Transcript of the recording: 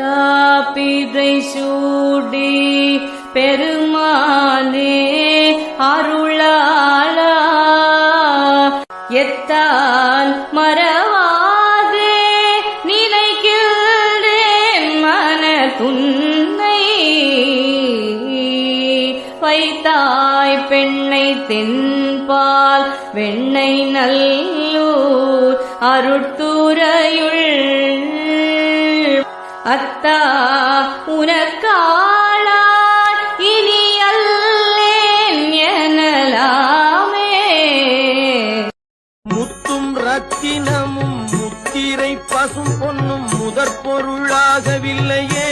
பித்தா சூடி பெருமானே அருளாளா. எத்தான் மறவாதே நினைக்கின்றேன் மன துன்னை வைத்தாய் பெண்ணை தென்பால் வெண்ணை நல்லூர் அருட்துறையுள் அத்தா உனக்காளால் இனி அல்லேன் எனலாமே. முத்தும் ரத்தினமும் முத்திரை பசும் பொன்னும் முதற் பொருளாகவில்லையே.